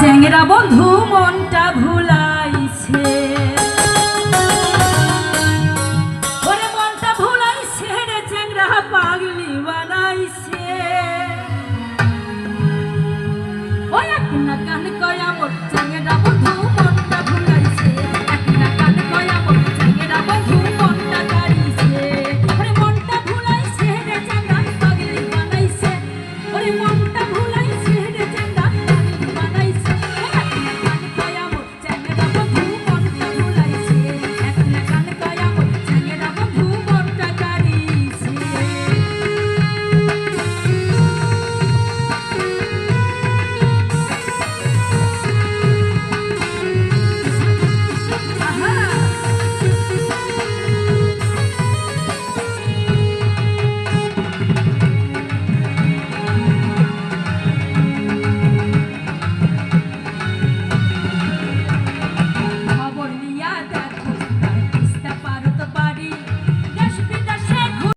চ্যাংরা বন্ধু মনটা ভুলাইছে। ওরে মনটা ভুলাইছে রে চ্যাংরা পাগলি বানাইছে।